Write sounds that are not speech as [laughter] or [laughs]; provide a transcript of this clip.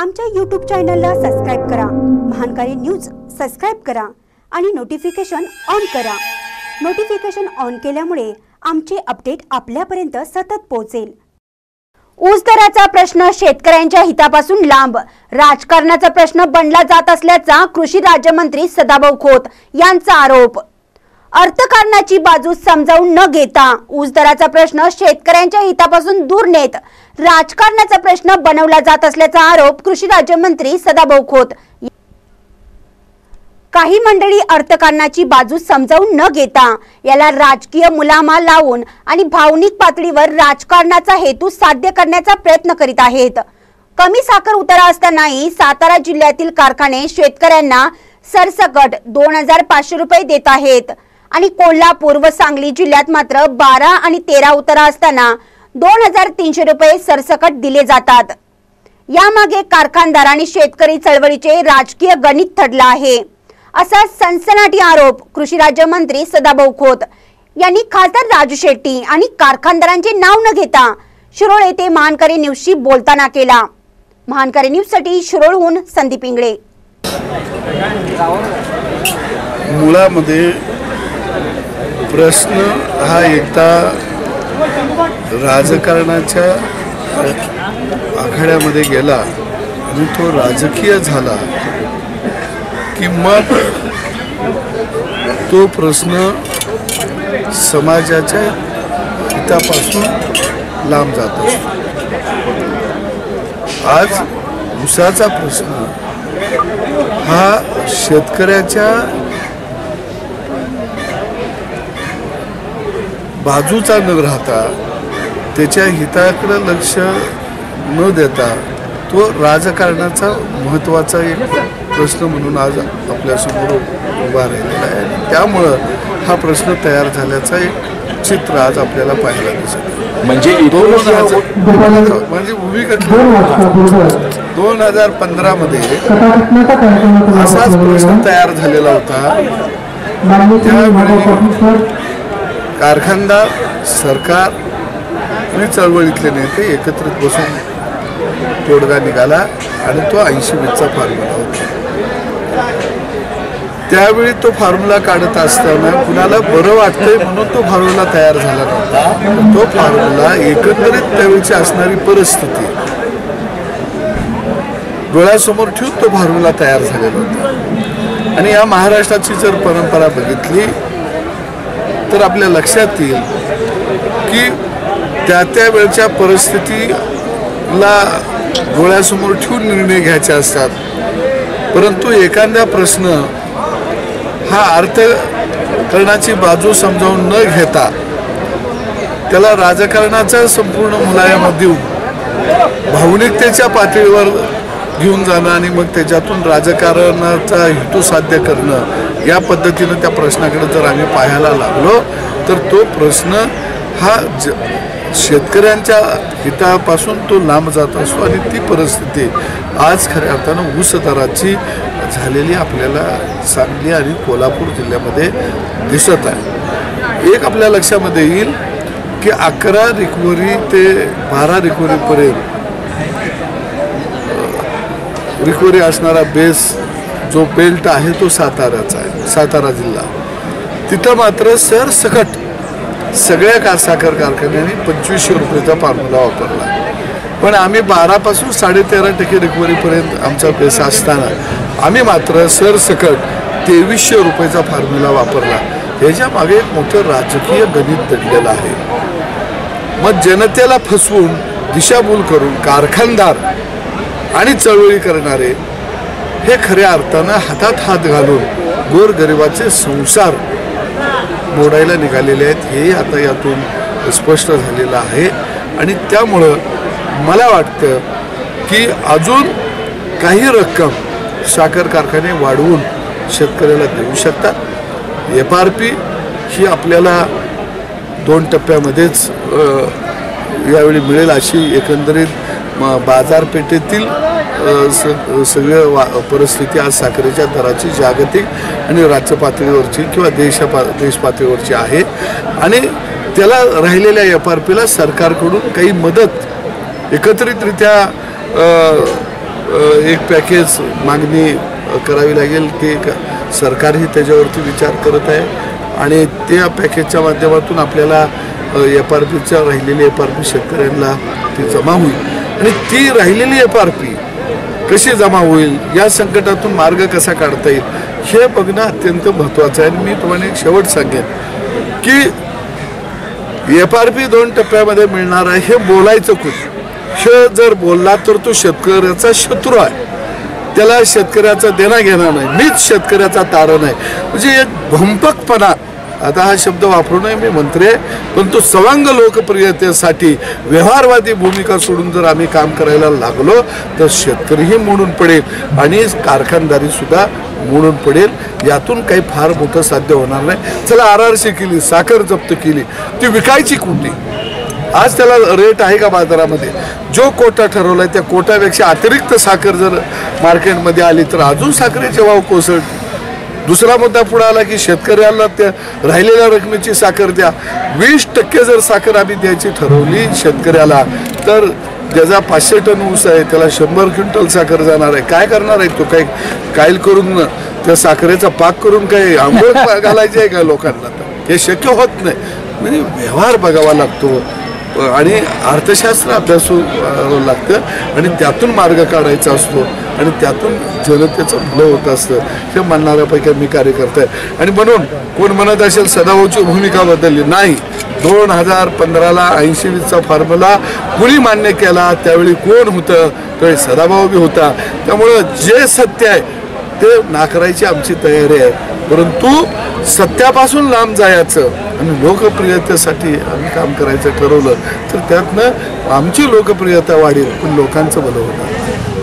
आमच्या यूट्यूब चॅनलला सबस्क्राईब करा. महानकारी न्यूज सबस्क्राईब करा आणि नोटिफिकेशन ऑन करा. नोटिफिकेशन ऑन केल्यामुळे आमचे अपडेट आपल्यापर्यंत सतत पोहोचेल. ऊस दराचा प्रश्न शेतकऱ्यांच्या हितापासून लांब. राजकारणाचा प्रश्न बनला जात असल्याचा कृषी राज्यमंत्री सदाभाऊ खोत यांचा आरोप. अर्थकारणाची बाजू समजावून न घेता ऊस दराचा प्रश्न शेतकऱ्यांच्या हितापासून दूर नेत राजकारणाचा प्रश्न बनवला जात असल्याचा आरोप कृषी राज्यमंत्री सदाभाऊ खोत काही मंडळी अर्थकारणाची बाजू समजावून न घेता याला राजकीय मुलामा लावून आणि भावनिक पातळीवर राजकारणाचा हेतू साध्य करण्याचा प्रयत्न करीत आहेत. कमी साखर उतारा असतानाही सातारा जिल्ह्यातील कारखाने शेतकऱ्यांना सरसकट दोन हजार पाचशे रुपये देत आहेत. आणि कोल्हापूर व सांगली जिल्ह्यात मात्र बारा आणि तेरा उतारा असताना दोन हजार तीनशे रुपये सरसकट दिले जातात. यामागे कारखानदार आणि शेतकरी चळवळीचे राजकीय गणित ठरलं आहे. असा सनसनाटी आरोप कृषी राज्यमंत्री सदाभाऊ खोत यांनी खासदार राजू शेट्टी आणि कारखानदारांचे नाव न घेता शिरोळ येथे महानकरी न्यूजशी बोलताना केला. महानकरी न्यूजसाठी शिरोळहून संदीप इंगळे. मुळामध्ये प्रश्न हा एकदा राजकारणाच्या आखाड्यामध्ये गेला आणि तो राजकीय झाला की मग तो प्रश्न समाजाच्या हितापासून लांब जात आज ऊसाचा प्रश्न हा शेतकऱ्याच्या बाजूचा न राहता त्याच्या हिताकडे लक्ष न देता तो राजकारणाचा महत्त्वाचा एक प्रश्न म्हणून आज आपल्यासमोर उभा राहिलेला आहे. आणि त्यामुळं हा प्रश्न तयार झाल्याचा एक चित्र आज आपल्याला पाहायला दिसत. म्हणजे दोन म्हणजे उभी कटली दोन हजार पंधरामध्ये असाच प्रश्न तयार झालेला होता. कारखानदार सरकार आणि चळवळीतले नेते एकत्रित बसून तोडगा निघाला आणि तो ऐंशी वीसचा फॉर्म्युला होता. त्यावेळी तो फॉर्म्युला काढत असताना कुणाला बरं वाटतंय म्हणून तो फॉर्म्युला तयार झाला नव्हता. तो फॉर्म्युला एकंदरीत त्यावेळीची असणारी परिस्थिती. डोळ्यासमोर ठेवून तो फॉर्म्युला तयार झालेला होता. आणि या महाराष्ट्राची जर परंपरा बघितली तर आपल्या लक्षात येईल की त्या त्या वेळच्या परिस्थितीला डोळ्यासमोर ठेवून निर्णय घ्यायचे असतात. परंतु एखादा प्रश्न हा अर्थकरणाची बाजू समजावून न घेता त्याला राजकारणाचा संपूर्ण मुलायम देऊन भावनिकतेच्या पातळीवर घेऊन जाणं आणि मग त्याच्यातून राजकारणाचा हेतू साध्य करणं या पद्धतीनं त्या प्रश्नाकडे जर आम्ही पाहायला लागलो तर तो प्रश्न हा ज शेतकऱ्यांच्या हितापासून तो लांब जात असतो आणि ती परिस्थिती आज खऱ्या अर्थानं ऊस दराची झालेली आपल्याला सांगली आणि कोल्हापूर जिल्ह्यामध्ये दिसत आहे. एक आपल्या लक्षामध्ये येईल की अकरा रिकव्हरी ते बारा रिकव्हरीपर्यंत रिकव्हरी असणारा बेस जो बेल्ट आहे तो साताराचा आहे सातारा जिल्हा. तिथं मात्र सरसकट सगळ्या का साखर कारखान्यांनी पंचवीसशे रुपयेचा फॉर्म्युला वापरला. पण आम्ही बारापासून साडेतेरा टक्के रिकव्हरीपर्यंत आमचा पैसा असताना आम्ही मात्र सरसकट तेवीसशे रुपयेचा फॉर्म्युला वापरला. ह्याच्या मागे एक मोठं राजकीय गणित दडलेलं आहे. मग जनतेला फसवून दिशाभूल करून कारखानदार आणि चळवळी करणारे हे खऱ्या अर्थानं हातात हात घालून गोरगरिबाचे संसार मोडायला निघालेले आहेत हे आता यातून स्पष्ट झालेलं आहे. आणि त्यामुळं मला वाटतं की अजून काही रक्कम साखर कारखाने वाढवून शेतकऱ्याला देऊ शकतात. एफ आर पी ही आपल्याला दोन टप्प्यामध्येच यावेळी मिळेल अशी एकंदरीत बाजारपेठेतील सगळं वा परिस्थिती आज साखरेच्या दराची जागतिक आणि राज्य पातळीवरची किंवा देशपा पा देश पातळीवरची आहे. आणि त्याला राहिलेल्या एफ आर पीला सरकारकडून काही मदत एकत्रितरित्या एक पॅकेज मागणी करावी लागेल. ते क- सरकारही त्याच्यावरती विचार करत आहे. आणि त्या पॅकेजच्या माध्यमातून आपल्याला एफ आर पीच्या राहिलेली एफ आर पी शेतकऱ्यांना ती जमा होईल. आणि ती राहिलेली एफ आर पी कशी जमा होईल या संकटातून मार्ग कसा काढता येईल हे बघणं अत्यंत महत्त्वाचं आहे. आणि मी तुम्हाला एक शेवट सांगेन की एफ आर पी दोन टप्प्यामध्ये मिळणार आहे हे बोलायचं खूप. हे जर बोलला तर तो शेतकऱ्याचा शत्रू आहे. त्याला शेतकऱ्याचा देणं घेणार नाही. मीच शेतकऱ्याचा तारण आहे म्हणजे एक भंपकपणा आता हा शब्द वापरू नये मी मंत्री आहे परंतु सवांग लोकप्रियतेसाठी व्यवहारवादी भूमिका सोडून जर आम्ही काम करायला लागलो तर शेतकरीही मोडून पडेल आणि कारखानदारीसुद्धा म्हणून मोडून पडेल. यातून काही फार मोठं साध्य होणार नाही. चला आर केली साखर जप्त केली. ती विकायची कुठली आज त्याला रेट आहे का बाजारामध्ये? जो कोटा ठरवलाय त्या कोटापेक्षा अतिरिक्त साखर जर मार्केटमध्ये आली तर अजून साखरेचे भाव कोसळ दुसरा मुद्दा पुढे आला की शेतकऱ्याला त्या राहिलेल्या रकमेची साखर द्या. वीस टक्के जर साखर आम्ही द्यायची ठरवली शेतकऱ्याला तर ज्याचा पाचशे टन ऊस आहे त्याला शंभर क्विंटल साखर जाणार आहे. काय करणार आहे तो? काय कायल करून त्या साखरेचा पाक करून काय आंघोळ [laughs] घालायची आहे का लोकांना? हे शक्य होत नाही. म्हणजे व्यवहार बघावा लागतो. आणि अर्थशास्त्र अभ्यासू लागतं. आणि त्यातून मार्ग काढायचा असतो. आणि त्यातून जनतेचं भलं होत असतं. हे म्हणणाऱ्यापैकी मी कार्यकर्ता आहे. आणि म्हणून कोण म्हणत असेल सदाभाऊची भूमिका बदलली. नाही. दोन हजार पंधराला ऐंशी फॉर्म्युला कुणी मान्य केला त्यावेळी कोण होतं? त्यावेळी सदाभाऊ बी होता. त्यामुळं जे सत्य आहे ते नाकारायची आमची तयारी आहे. परंतु सत्यापासून लांब जायचं आणि लोकप्रियतेसाठी आम्ही काम करायचं ठरवलं तर त्यातनं आमची लोकप्रियता वाढेल पण लोकांचं भलं होणार